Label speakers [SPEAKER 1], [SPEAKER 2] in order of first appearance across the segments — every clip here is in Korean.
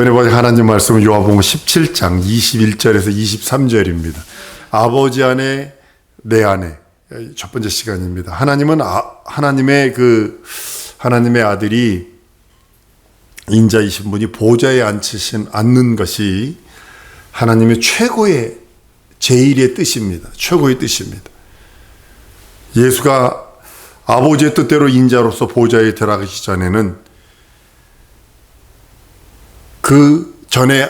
[SPEAKER 1] 은혜의 하나님 말씀은 요한복음 17장 21절에서 23절입니다. 아버지 안에 내 안에 첫 번째 시간입니다. 하나님은 아, 하나님의 그 하나님의 아들이 인자이신 분이 보좌에 앉히신 앉는 것이 하나님의 최고의 제일의 뜻입니다. 최고의 뜻입니다. 예수가 아버지의 뜻대로 인자로서 보좌에 들어가기 전에는 그 전에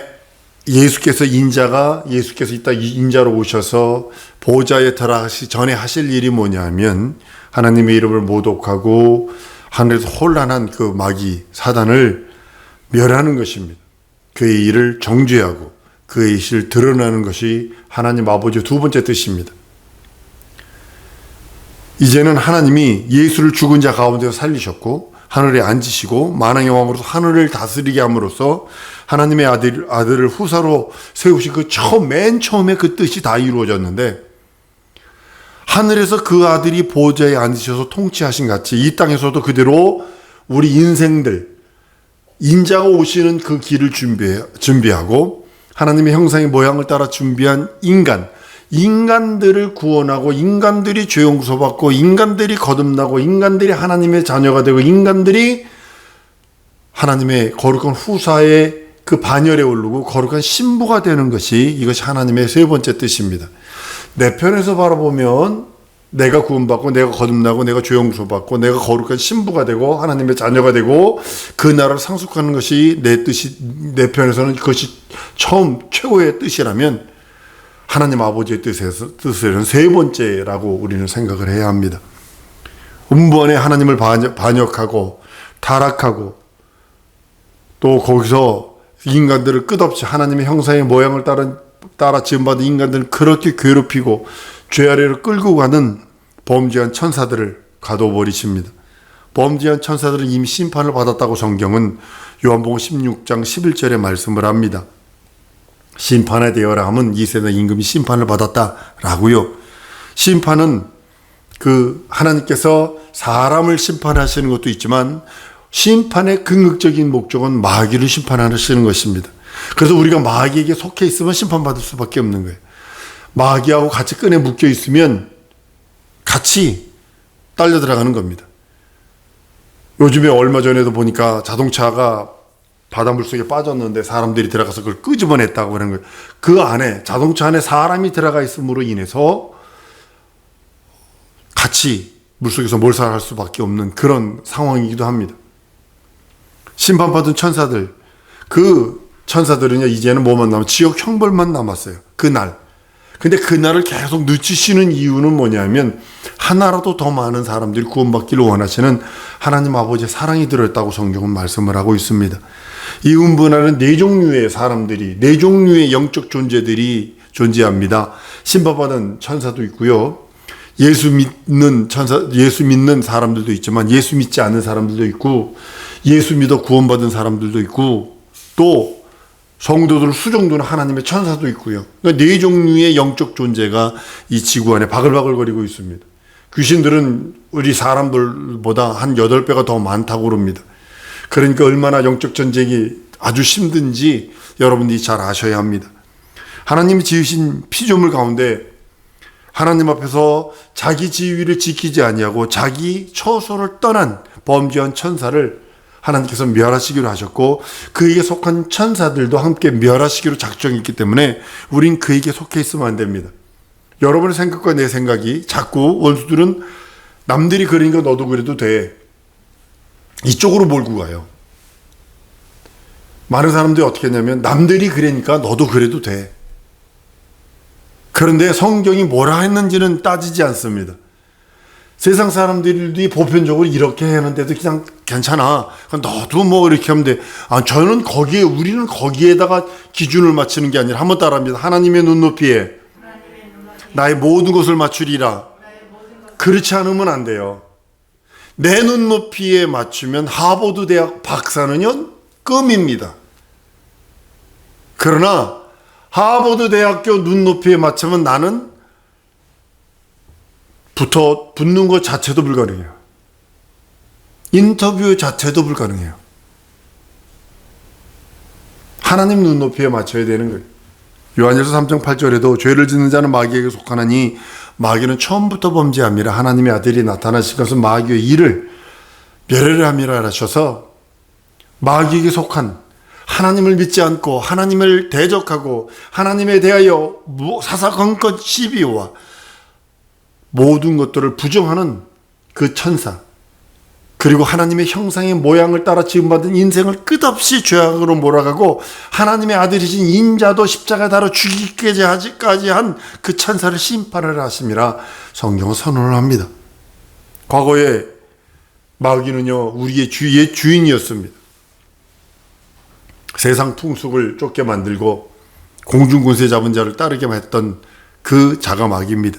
[SPEAKER 1] 예수께서 인자가 예수께서 이따 인자로 오셔서 보좌에 들어가시 전에 하실 일이 뭐냐면 하나님의 이름을 모독하고 하늘에서 혼란한 그 마귀 사단을 멸하는 것입니다. 그의 일을 정죄하고 그의 일을 드러나는 것이 하나님 아버지의 두 번째 뜻입니다. 이제는 하나님이 예수를 죽은 자 가운데서 살리셨고 하늘에 앉으시고 만왕의 왕으로서 하늘을 다스리게 함으로써 하나님의 아들, 아들을 후사로 세우신 그 처음, 맨 처음에 그 뜻이 다 이루어졌는데 하늘에서 그 아들이 보좌에 앉으셔서 통치하신 같이 이 땅에서도 그대로 우리 인생들, 인자가 오시는 그 길을 준비해, 준비하고 하나님의 형상의 모양을 따라 준비한 인간, 인간들을 구원하고 인간들이 죄 용서받고 인간들이 거듭나고 인간들이 하나님의 자녀가 되고 인간들이 하나님의 거룩한 후사의 그 반열에 오르고 거룩한 신부가 되는 것이 이것이 하나님의 세 번째 뜻입니다. 내 편에서 바라보면 내가 구원받고 내가 거듭나고 내가 죄 용서받고 내가 거룩한 신부가 되고 하나님의 자녀가 되고 그 나라를 상속하는 것이 내 뜻이 내 편에서는 그것이 처음 최고의 뜻이라면 하나님 아버지의 뜻에서 뜻은 세 번째라고 우리는 생각을 해야 합니다. 음부 안에 하나님을 반역하고 타락하고 또 거기서 인간들을 끝없이 하나님의 형상의 모양을 따라 따라 지음받은 인간들을 그렇게 괴롭히고 죄 아래로 끌고 가는 범죄한 천사들을 가둬버리십니다. 범죄한 천사들은 이미 심판을 받았다고 성경은 요한복음 16장 11절에 말씀을 합니다. 심판에 대하라 하면 이 세대 임금이 심판을 받았다라고요. 심판은 그 하나님께서 사람을 심판하시는 것도 있지만 심판의 궁극적인 목적은 마귀를 심판하시는 것입니다. 그래서 우리가 마귀에게 속해 있으면 심판받을 수밖에 없는 거예요. 마귀하고 같이 끈에 묶여 있으면 같이 딸려 들어가는 겁니다. 요즘에 얼마 전에도 보니까 자동차가 바닷물 속에 빠졌는데 사람들이 들어가서 그걸 끄집어냈다고 하는 거예요. 그 안에 자동차 안에 사람이 들어가 있음으로 인해서 같이 물속에서 몰살할 수밖에 없는 그런 상황이기도 합니다. 심판받은 천사들 그 천사들은요 이제는 뭐만 남아 지옥 형벌만 남았어요. 그날. 근데 그날을 계속 늦추시는 이유는 뭐냐면 하나라도 더 많은 사람들이 구원받기를 원하시는 하나님 아버지의 사랑이 들어있다고 성경은 말씀을 하고 있습니다. 이 음분하는 네 종류의 사람들이, 네 종류의 영적 존재들이 존재합니다. 신바받은 천사도 있고요. 예수 믿는 천사, 예수 믿는 사람들도 있지만 예수 믿지 않는 사람들도 있고 예수 믿어 구원받은 사람들도 있고 또 성도들 수정도는 하나님의 천사도 있고요. 그러니까 네 종류의 영적 존재가 이 지구 안에 바글바글거리고 있습니다. 귀신들은 우리 사람들보다 한 8배가 더 많다고 그럽니다. 그러니까 얼마나 영적 전쟁이 아주 힘든지 여러분들이 잘 아셔야 합니다. 하나님이 지으신 피조물 가운데 하나님 앞에서 자기 지위를 지키지 아니하고 자기 처소를 떠난 범죄한 천사를 하나님께서 멸하시기로 하셨고 그에게 속한 천사들도 함께 멸하시기로 작정했기 때문에 우린 그에게 속해 있으면 안 됩니다. 여러분의 생각과 내 생각이 자꾸 원수들은 남들이 거 너도 그래도 돼. 이쪽으로 몰고 가요. 많은 사람들이 어떻게 했냐면 남들이 그러니까 너도 그래도 돼. 그런데 성경이 뭐라 했는지는 따지지 않습니다. 세상 사람들이 보편적으로 이렇게 하는데도 그냥 괜찮아. 너도 뭐 이렇게 하면 돼. 아, 저는 거기에, 우리는 거기에다가 기준을 맞추는 게 아니라 한번 따라합니다. 하나님의 눈높이에 나의 모든 것을 맞추리라. 그렇지 않으면 안 돼요. 내 눈높이에 맞추면 하버드 대학 박사는요, 껌입니다. 그러나 하버드 대학교 눈높이에 맞추면 나는 붙어 붙는 것 자체도 불가능해요. 인터뷰 자체도 불가능해요. 하나님 눈높이에 맞춰야 되는 거예요. 요한일서 3장 8절에도 죄를 짓는 자는 마귀에게 속하나니 마귀는 처음부터 범죄함이라 하나님의 아들이 나타나신 것은 마귀의 일을 멸하려 함이라 하셔서 마귀에게 속한 하나님을 믿지 않고 하나님을 대적하고 하나님에 대하여 사사건건 시비와 모든 것들을 부정하는 그 천사 그리고 하나님의 형상의 모양을 따라 지음받은 인생을 끝없이 죄악으로 몰아가고 하나님의 아들이신 인자도 십자가 달아 죽이기까지 한그 천사를 심판을 하심이라 성경은 선언을 합니다. 과거에 마귀는요 우리의 주 의 주인이었습니다. 세상 풍속을 쫓게 만들고 공중군세 잡은 자를 따르게 했던 그 자가 마귀입니다.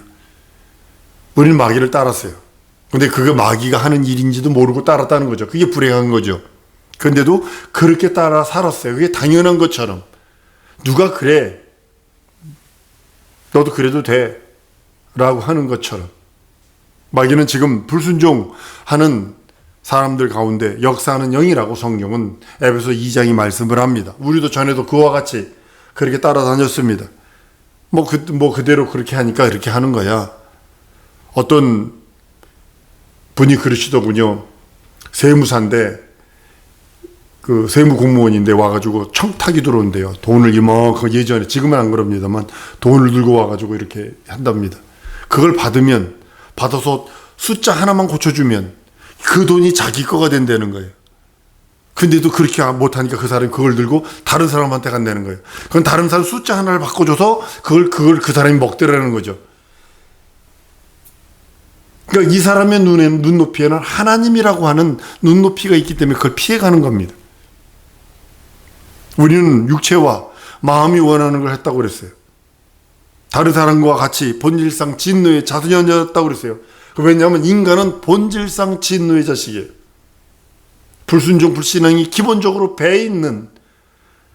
[SPEAKER 1] 우리는 마귀를 따랐어요. 근데 그게 마귀가 하는 일인지도 모르고 따랐다는 거죠. 그게 불행한 거죠. 근데도 그렇게 따라 살았어요. 그게 당연한 것처럼. 누가 그래? 너도 그래도 돼. 라고 하는 것처럼. 마귀는 지금 불순종하는 사람들 가운데 역사하는 영이라고 성경은 에베소 2장이 말씀을 합니다. 우리도 전에도 그와 같이 그렇게 따라다녔습니다. 뭐, 그, 뭐 그대로 그렇게 하니까 이렇게 하는 거야. 어떤 분이 그러시더군요. 세무사인데 그 세무 공무원인데 와가지고 청탁이 들어온대요. 돈을 이만큼 예전에 지금은 안 그럽니다만 돈을 들고 와가지고 이렇게 한답니다. 그걸 받으면 받아서 숫자 하나만 고쳐주면 그 돈이 자기 거가 된다는 거예요. 근데도 그렇게 못하니까 그 사람이 그걸 들고 다른 사람한테 간다는 거예요. 그건 다른 사람 숫자 하나를 바꿔줘서 그걸, 그걸 그 사람이 먹더라는 거죠. 그러니까 이 사람의 눈에, 눈높이에는 하나님이라고 하는 눈높이가 있기 때문에 그걸 피해가는 겁니다. 우리는 육체와 마음이 원하는 걸 했다고 그랬어요. 다른 사람과 같이 본질상 진노의 자손이었다고 그랬어요. 왜냐하면 인간은 본질상 진노의 자식이에요. 불순종, 불신앙이 기본적으로 배 있는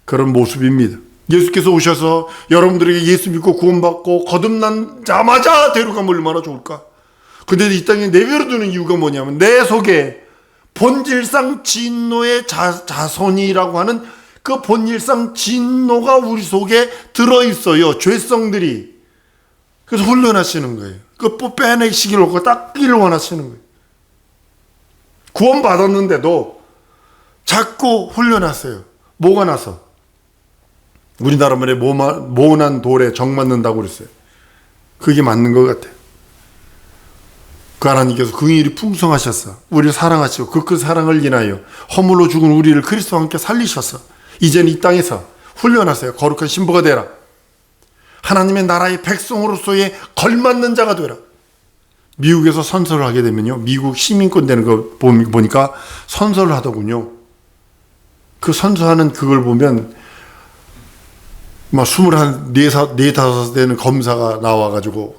[SPEAKER 1] 그런 모습입니다. 예수께서 오셔서 여러분들에게 예수 믿고 구원받고 거듭난 자마자 데려가면 얼마나 좋을까? 근데 이 땅에 내버려 두는 이유가 뭐냐면 내 속에 본질상 진노의 자, 자손이라고 하는 그 본질상 진노가 우리 속에 들어있어요. 죄성들이. 그래서 훈련하시는 거예요. 그 빼내시기를 닦기를 원하시는 거예요. 구원 받았는데도 자꾸 훈련하세요. 뭐가 나서? 우리나라 말에 모난 돌에 정 맞는다고 그랬어요. 그게 맞는 것 같아요. 그 하나님께서 긍일이 풍성하셨어. 우리를 사랑하시고 그 큰 사랑을 인하여 허물로 죽은 우리를 그리스도와 함께 살리셨어. 이제는 이 땅에서 훈련하세요. 거룩한 신부가 되라. 하나님의 나라의 백성으로서의 걸맞는 자가 되라. 미국에서 선서를 하게 되면요. 미국 시민권 되는 거 보니까 선서를 하더군요. 그 선서하는 그걸 보면 막 스물한 네, 네 되는 검사가 나와가지고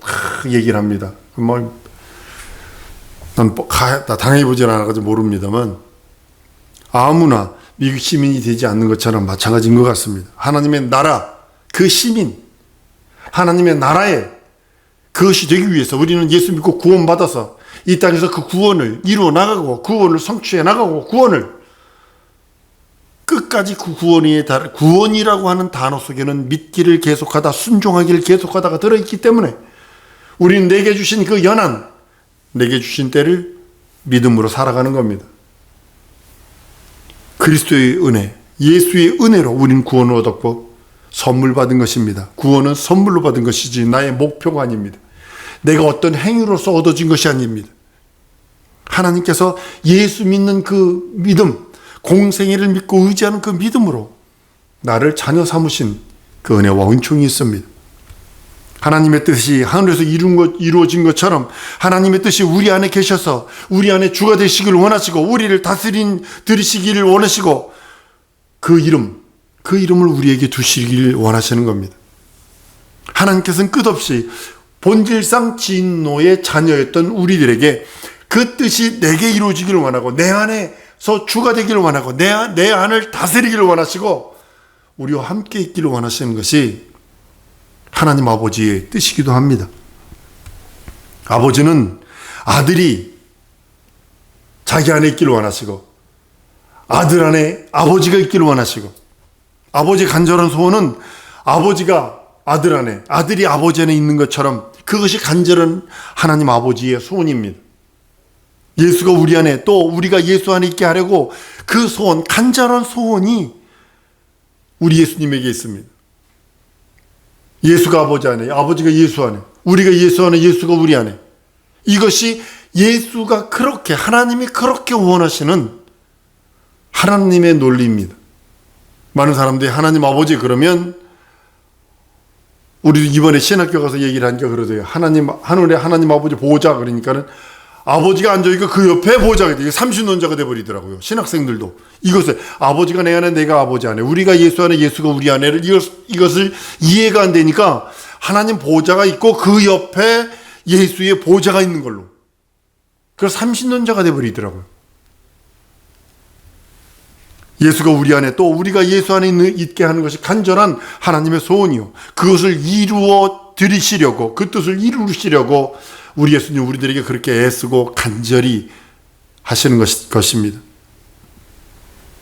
[SPEAKER 1] 얘기를 합니다. 뭐 난 당해보질 않아가지고 모릅니다만 아무나 미국 시민이 되지 않는 것처럼 마찬가지인 것 같습니다. 하나님의 나라, 그 시민, 하나님의 나라에 그것이 되기 위해서 우리는 예수 믿고 구원받아서 이 땅에서 그 구원을 이루어 나가고 구원을 성취해 나가고 구원을 끝까지 그 구원이 구원이라고 하는 단어 속에는 믿기를 계속하다 순종하기를 계속하다가 들어있기 때문에 우리는 내게 주신 그 연한 내게 주신 때를 믿음으로 살아가는 겁니다. 그리스도의 은혜, 예수의 은혜로 우리는 구원을 얻었고 선물 받은 것입니다. 구원은 선물로 받은 것이지 나의 목표가 아닙니다. 내가 어떤 행위로서 얻어진 것이 아닙니다. 하나님께서 예수 믿는 그 믿음, 공생애를 믿고 의지하는 그 믿음으로 나를 자녀 삼으신 그 은혜와 은총이 있습니다. 하나님의 뜻이 하늘에서 이룬 것, 이루어진 것처럼 하나님의 뜻이 우리 안에 계셔서 우리 안에 주가 되시기를 원하시고 우리를 다스린 들으시기를 원하시고 그 이름, 그 이름을 우리에게 두시기를 원하시는 겁니다. 하나님께서는 끝없이 본질상 진노의 자녀였던 우리들에게 그 뜻이 내게 이루어지기를 원하고 내 안에서 주가 되기를 원하고 내, 내 안을 다스리기를 원하시고 우리와 함께 있기를 원하시는 것이 하나님 아버지의 뜻이기도 합니다. 아버지는 아들이 자기 안에 있기를 원하시고 아들 안에 아버지가 있기를 원하시고 아버지 간절한 소원은 아버지가 아들 안에, 아들이 아버지 안에 있는 것처럼 그것이 간절한 하나님 아버지의 소원입니다. 예수가 우리 안에 또 우리가 예수 안에 있게 하려고 그 소원, 간절한 소원이 우리 예수님에게 있습니다. 예수가 아버지 안에, 아버지가 예수 안에, 우리가 예수 안에, 예수가 우리 안에. 이것이 예수가 그렇게, 하나님이 그렇게 원하시는 하나님의 논리입니다. 많은 사람들이 하나님 아버지 그러면 우리도 이번에 신학교 가서 얘기를 하니까 그러대요. 하나님, 하늘에 하나님 아버지 보호자 그러니까는 아버지가 앉아있고 그 옆에 보호자가 돼. 삼신론자가 돼버리더라고요. 신학생들도. 이것을, 아버지가 내 안에 내가 아버지 안에, 우리가 예수 안에 예수가 우리 안에를 이것, 이것을 이해가 안 되니까 하나님 보호자가 있고 그 옆에 예수의 보호자가 있는 걸로. 그래서 삼신론자가 돼버리더라고요. 예수가 우리 안에 또 우리가 예수 안에 있는, 있게 하는 것이 간절한 하나님의 소원이요. 그것을 이루어 드리시려고 그 뜻을 이루시려고 우리 예수님 우리들에게 그렇게 애쓰고 간절히 하시는 것, 것입니다.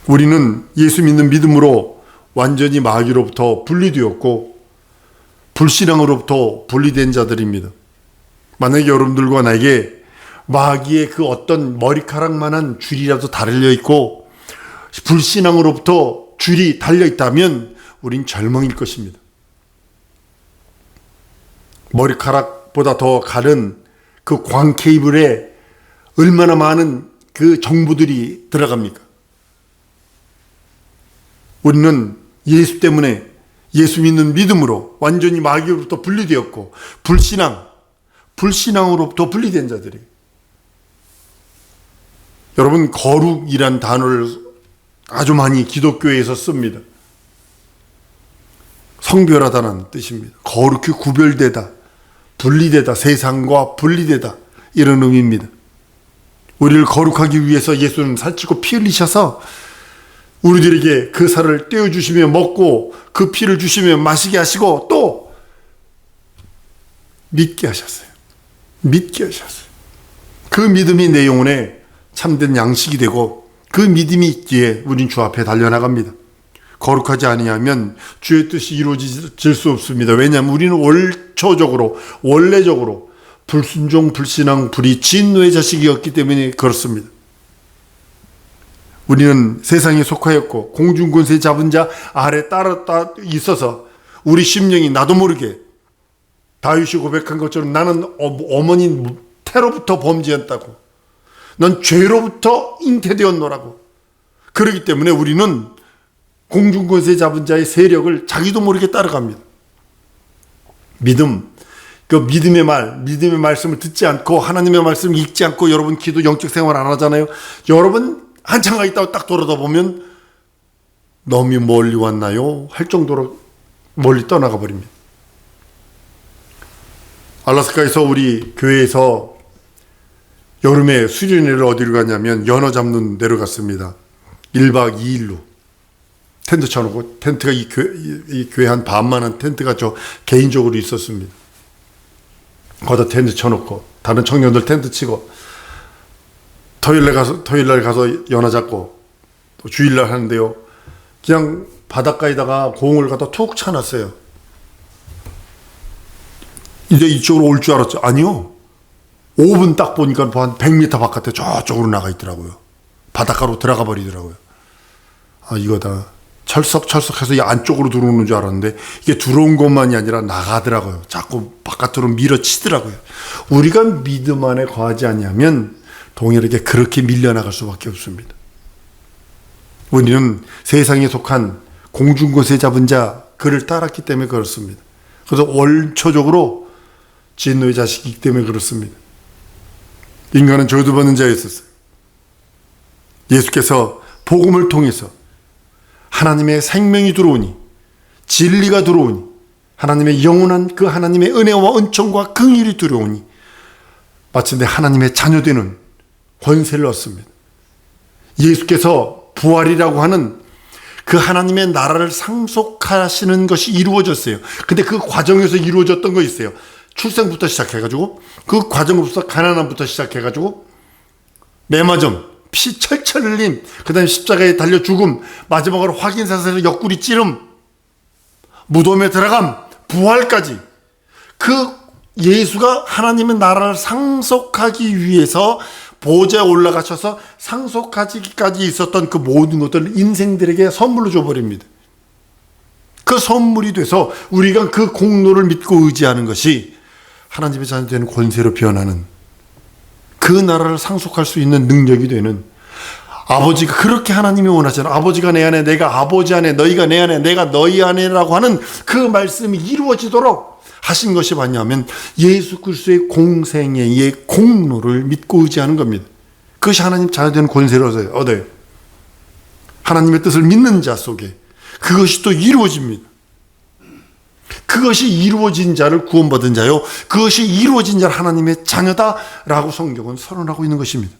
[SPEAKER 1] 우리는 예수 믿는 믿음으로 완전히 마귀로부터 분리되었고 불신앙으로부터 분리된 자들입니다. 만약에 여러분들과 나에게 마귀의 그 어떤 머리카락만한 줄이라도 달려 있고 불신앙으로부터 줄이 달려 있다면 우린 절망일 것입니다. 머리카락보다 더 가른 그 광 케이블에 얼마나 많은 그 정보들이 들어갑니까? 우리는 예수 때문에 예수 믿는 믿음으로 완전히 마귀로부터 분리되었고 불신앙, 불신앙으로부터 분리된 자들이 여러분 거룩이란 단어를 아주 많이 기독교에서 씁니다. 성별하다는 뜻입니다. 거룩히 구별되다, 분리되다, 세상과 분리되다 이런 의미입니다. 우리를 거룩하기 위해서 예수는 살찌고 피 흘리셔서 우리들에게 그 살을 떼어 주시며 먹고 그 피를 주시며 마시게 하시고 또 믿게 하셨어요. 믿게 하셨어요. 그 믿음이 내 영혼에 참된 양식이 되고 그 믿음이 있기에 우린 주 앞에 달려나갑니다. 거룩하지 아니하면 주의 뜻이 이루어질 수 없습니다. 왜냐하면 우리는 월초적으로 원래적으로 불순종, 불신앙, 불의, 진노의 자식이었기 때문에 그렇습니다. 우리는 세상에 속하였고 공중권세 잡은 자 아래 따라 있어서 우리 심령이 나도 모르게 다윗이 고백한 것처럼 나는 어머니 태로부터 범죄했다고 넌 죄로부터 잉태되었노라고. 그러기 때문에 우리는 공중권세 잡은 자의 세력을 자기도 모르게 따라갑니다. 믿음, 그 믿음의 말, 믿음의 말씀을 듣지 않고 하나님의 말씀을 읽지 않고 여러분 기도 영적 생활 안 하잖아요. 여러분 한참 가 있다가 딱 돌아다 보면 너무 멀리 왔나요? 할 정도로 멀리 떠나가 버립니다. 알라스카에서 우리 교회에서 여름에 수련회를 어디로 갔냐면 연어 잡는 데로 갔습니다. 1박 2일로. 텐트 쳐놓고 텐트가 이 교회, 이 교회 한 반만한 텐트가 저 개인적으로 있었습니다. 거기다 텐트 쳐놓고 다른 청년들 텐트 치고 토요일날 가서 토요일날 가서 연어 잡고 또 주일날 하는데요. 그냥 바닷가에다가 공을 갖다 툭 쳐놨어요. 이제 이쪽으로 올 줄 알았죠? 아니요. 5분 딱 보니까 한 100m 바깥에 저쪽으로 나가 있더라고요. 바닷가로 들어가 버리더라고요. 아, 이거다. 철석철석해서 이 안쪽으로 들어오는 줄 알았는데 이게 들어온 것만이 아니라 나가더라고요. 자꾸 바깥으로 밀어치더라고요. 우리가 믿음 안에 거하지 않냐면 동일하게 그렇게 밀려나갈 수밖에 없습니다. 우리는 세상에 속한 공중곳에 잡은 자 그를 따랐기 때문에 그렇습니다. 그래서 원초적으로 진노의 자식이기 때문에 그렇습니다. 인간은 저주받는 자였었어요. 예수께서 복음을 통해서 하나님의 생명이 들어오니 진리가 들어오니 하나님의 영원한 그 하나님의 은혜와 은총과 긍휼이 들어오니 마침내 하나님의 자녀되는 권세를 얻습니다. 예수께서 부활이라고 하는 그 하나님의 나라를 상속하시는 것이 이루어졌어요. 근데 그 과정에서 이루어졌던 거 있어요. 출생부터 시작해가지고 그 과정으로서 가난함부터 시작해가지고 매마점 피 철철 흘림, 그 다음에 십자가에 달려 죽음, 마지막으로 확인사에서 옆구리 찌름, 무덤에 들어감, 부활까지. 그 예수가 하나님의 나라를 상속하기 위해서 보좌에 올라가셔서 상속하기까지 있었던 그 모든 것들을 인생들에게 선물로 줘버립니다. 그 선물이 돼서 우리가 그 공로를 믿고 의지하는 것이 하나님의 자녀 되는 권세로 변하는 그 나라를 상속할 수 있는 능력이 되는 아버지가 그렇게 하나님이 원하잖아. 아버지가 내 안에, 내가 아버지 안에, 너희가 내 안에, 내가 너희 안에라고 하는 그 말씀이 이루어지도록 하신 것이 뭐냐면 예수 그리스도의 공생애의 공로를 믿고 의지하는 겁니다. 그것이 하나님 자녀되는 권세로서 얻어요. 하나님의 뜻을 믿는 자 속에 그것이 또 이루어집니다. 그것이 이루어진 자를 구원받은 자요. 그것이 이루어진 자를 하나님의 자녀다라고 성경은 선언하고 있는 것입니다.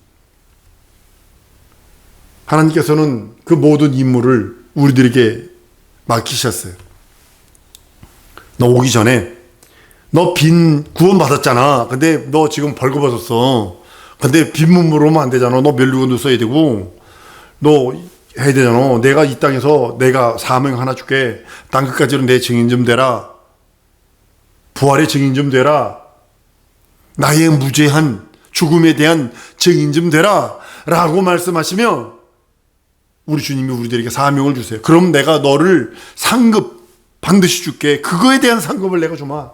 [SPEAKER 1] 하나님께서는 그 모든 임무를 우리들에게 맡기셨어요. 너 오기 전에 너 빈 구원 받았잖아. 근데 너 지금 벌거벗었어. 근데 빈문으로 오면 안 되잖아. 너 멸류관도 써야 되고 너 해야 되잖아. 내가 이 땅에서 내가 사명 하나 줄게. 땅 끝까지는 내 증인 좀 되라. 부활의 증인 좀 되라. 나의 무죄한 죽음에 대한 증인 좀 되라. 라고 말씀하시며 우리 주님이 우리들에게 사명을 주세요. 그럼 내가 너를 상급 반드시 줄게. 그거에 대한 상급을 내가 주마.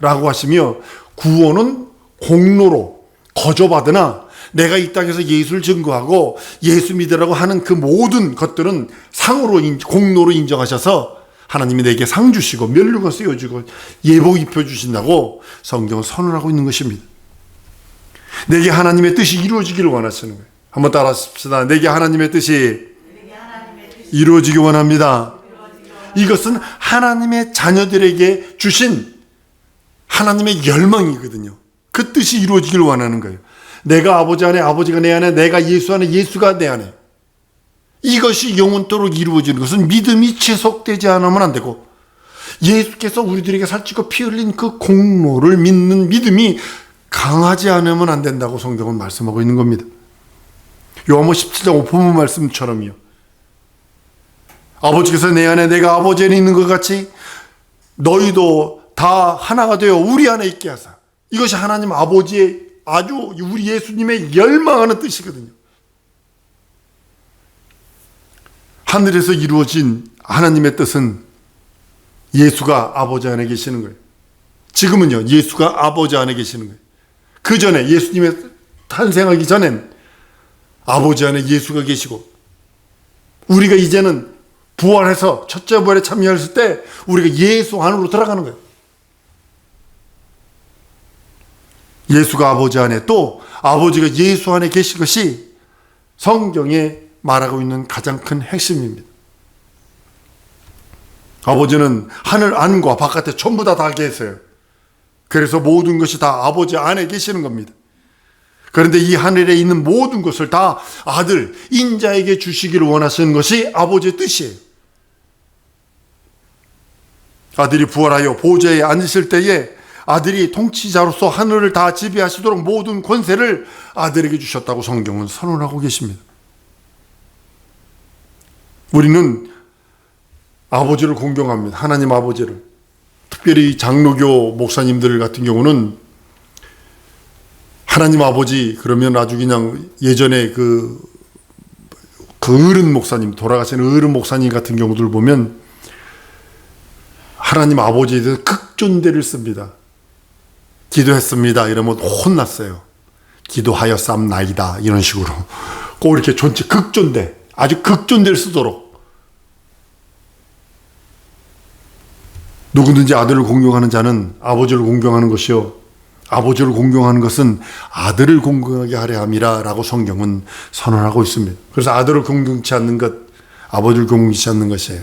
[SPEAKER 1] 라고 하시며 구원은 공로로 거저받으나 내가 이 땅에서 예수를 증거하고 예수 믿으라고 하는 그 모든 것들은 상으로 공로로 인정하셔서 하나님이 내게 상 주시고 멸류관 쓰여주고 예복 입혀 주신다고 성경은 선언하고 있는 것입니다. 내게 하나님의 뜻이 이루어지기를 원하시는 거예요. 한번 따라하십시다. 내게 하나님의 뜻이 이루어지기 원합니다. 이것은 하나님의 자녀들에게 주신 하나님의 열망이거든요. 그 뜻이 이루어지길 원하는 거예요. 내가 아버지 안에, 아버지가 내 안에, 내가 예수 안에, 예수가 내 안에. 이것이 영원토록 이루어지는 것은 믿음이 지속되지 않으면 안 되고, 예수께서 우리들에게 살찌고 피 흘린 그 공로를 믿는 믿음이 강하지 않으면 안 된다고 성경은 말씀하고 있는 겁니다. 요한복 17장 5분 말씀처럼요. 아버지께서 내 안에 내가 아버지 안에 있는 것 같이 너희도 다 하나가 되어 우리 안에 있게 하사. 이것이 하나님 아버지의 아주 우리 예수님의 열망하는 뜻이거든요. 하늘에서 이루어진 하나님의 뜻은 예수가 아버지 안에 계시는 거예요. 지금은요, 예수가 아버지 안에 계시는 거예요. 그 전에 예수님의 탄생하기 전엔 아버지 안에 예수가 계시고, 우리가 이제는 부활해서 첫째 부활에 참여했을 때 우리가 예수 안으로 들어가는 거예요. 예수가 아버지 안에 또 아버지가 예수 안에 계신 것이 성경에 말하고 있는 가장 큰 핵심입니다. 아버지는 하늘 안과 바깥에 전부 다 다 계세요. 그래서 모든 것이 다 아버지 안에 계시는 겁니다. 그런데 이 하늘에 있는 모든 것을 다 아들, 인자에게 주시기를 원하시는 것이 아버지의 뜻이에요. 아들이 부활하여 보좌에 앉으실 때에 아들이 통치자로서 하늘을 다 지배하시도록 모든 권세를 아들에게 주셨다고 성경은 선언하고 계십니다. 우리는 아버지를 공경합니다. 하나님 아버지를. 특별히 장로교 목사님들 같은 경우는 하나님 아버지 그러면 아주 그냥 예전에 그, 그 어른 목사님, 돌아가신 어른 목사님 같은 경우들 보면 하나님 아버지에 대해서 극존대를 씁니다. 기도했습니다. 이러면 혼났어요. 기도하여 쌈나이다. 이런 식으로. 꼭 이렇게 존재, 극존대. 아주 극존대를 쓰도록. 누구든지 아들을 공경하는 자는 아버지를 공경하는 것이요. 아버지를 공경하는 것은 아들을 공경하게 하려 함이라 라고 성경은 선언하고 있습니다. 그래서 아들을 공경치 않는 것, 아버지를 공경치 않는 것이에요.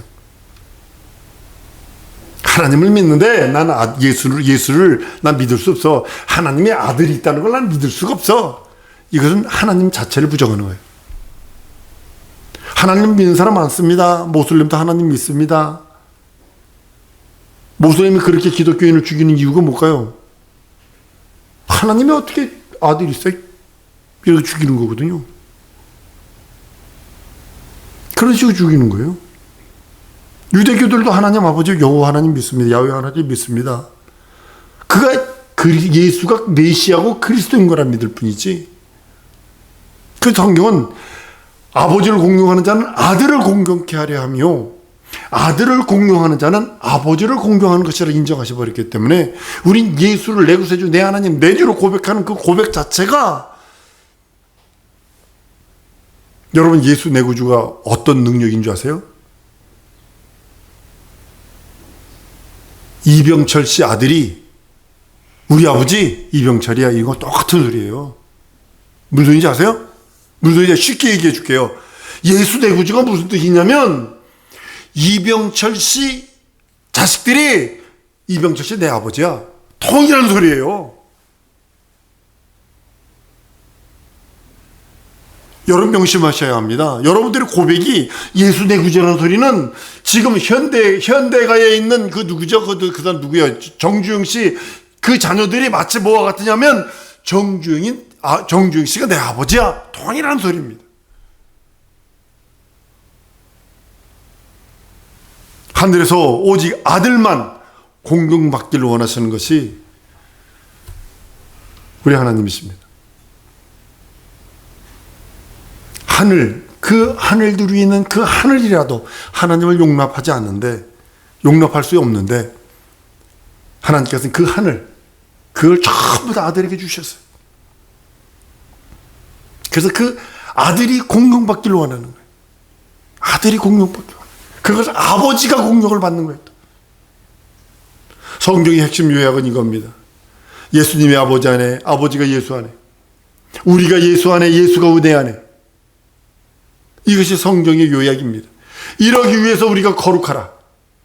[SPEAKER 1] 하나님을 믿는데 난 아, 예수를 예수를 난 믿을 수 없어. 하나님의 아들이 있다는 걸 난 믿을 수가 없어. 이것은 하나님 자체를 부정하는 거예요. 하나님 믿는 사람 많습니다. 모슬림도 하나님 믿습니다. 모슬림이 그렇게 기독교인을 죽이는 이유가 뭘까요? 하나님이 어떻게 아들이 있어? 이렇게 죽이는 거거든요. 그런 식으로 죽이는 거예요. 유대교들도 하나님 아버지 여호와 하나님 믿습니다. 야훼 하나님 믿습니다. 그가 그리- 예수가 메시아고 그리스도인 거라 믿을 뿐이지. 그 성경은 아버지를 공경하는 자는 아들을 공경케 하려 하며 아들을 공경하는 자는 아버지를 공경하는 것이라 인정하셔 버렸기 때문에 우린 예수를 내 구세주 내 하나님 내 주로 고백하는 그 고백 자체가 여러분 예수 내 구주가 어떤 능력인 줄 아세요? 이병철 씨 아들이 우리 아버지 이병철이야 이거 똑같은 소리예요. 무슨 소리인지 아세요? 무슨 소리인지 쉽게 얘기해 줄게요. 예수 내 구주가 무슨 뜻이냐면 이병철 씨 자식들이 이병철 씨 내 아버지야. 통이라는 소리예요. 여러분 명심하셔야 합니다. 여러분들의 고백이 예수 내 구주라는 소리는 지금 현대 현대가에 있는 그 누구죠? 그, 그 사람 누구야? 정주영 씨 그 자녀들이 마치 뭐와 같으냐면 정주영이 아, 정주영 씨가 내 아버지야. 통이라는 소리입니다. 하늘에서 오직 아들만 공경받기를 원하시는 것이 우리 하나님이십니다. 하늘, 그 하늘들 위에 있는 그 하늘이라도 하나님을 용납하지 않는데, 용납할 수 없는데, 하나님께서는 그 하늘, 그걸 전부 다 아들에게 주셨어요. 그래서 그 아들이 공경받기를 원하는 거예요. 아들이 공경받기. 그것을 아버지가 공경을 받는 거예요. 또. 성경의 핵심 요약은 이겁니다. 예수님의 아버지 안에, 아버지가 예수 안에, 우리가 예수 안에, 예수가 은혜 안에, 이것이 성경의 요약입니다. 이러기 위해서 우리가 거룩하라.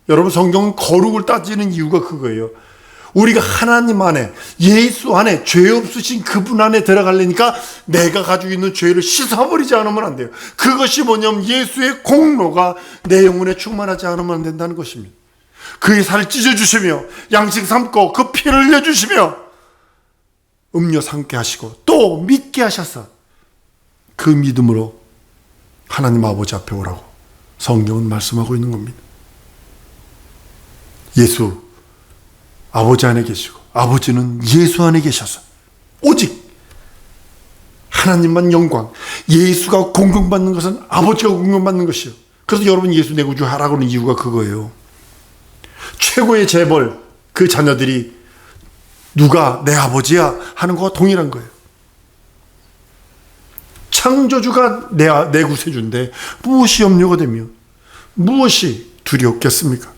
[SPEAKER 1] 여러분 성경은 거룩을 따지는 이유가 그거예요. 우리가 하나님 안에 예수 안에 죄 없으신 그분 안에 들어가려니까 내가 가지고 있는 죄를 씻어버리지 않으면 안 돼요. 그것이 뭐냐면 예수의 공로가 내 영혼에 충만하지 않으면 안 된다는 것입니다. 그의 살을 찢어주시며 양식 삼고 그 피를 흘려주시며 음료 삼게 하시고 또 믿게 하셔서 그 믿음으로 하나님 아버지 앞에 오라고 성경은 말씀하고 있는 겁니다. 예수 아버지 안에 계시고 아버지는 예수 안에 계셔서 오직 하나님만 영광 예수가 공경받는 것은 아버지가 공경받는 것이요. 그래서 여러분 예수 내 구주 하라고 하는 이유가 그거예요. 최고의 재벌 그 자녀들이 누가 내 아버지야 하는 거와 동일한 거예요. 창조주가 내, 내 구세주인데 무엇이 염려가 되며 무엇이 두렵겠습니까?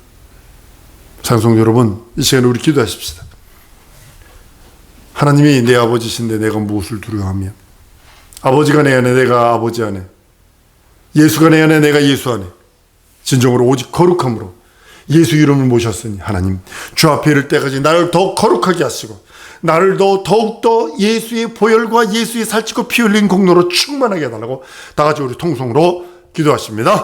[SPEAKER 1] 상송 여러분 이 시간에 우리 기도하십시다. 하나님이 내 아버지신데 내가 무엇을 두려워하며 아버지가 내 안에 내가 아버지 안에 예수가 내 안에 내가 예수 안에 진정으로 오직 거룩함으로 예수 이름을 모셨으니 하나님 주 앞에 이를 때까지 나를 더 거룩하게 하시고 나를 더 더욱더 예수의 보혈과 예수의 살찌고 피 흘린 공로로 충만하게 해달라고 다 같이 우리 통성으로 기도하십니다.